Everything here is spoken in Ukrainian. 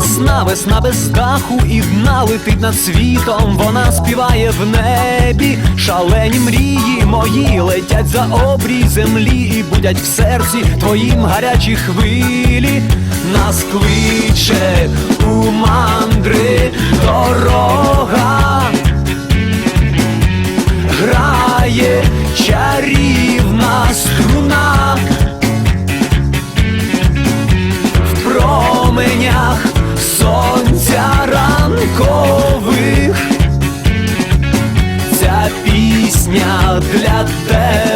весна, весна без даху і дна летить над світом, вона співає в небі, шалені мрії мої летять за обрій землі і будять в серці твоїм гарячі хвилі, нас кличе у мандри дорога. пісня для тебе.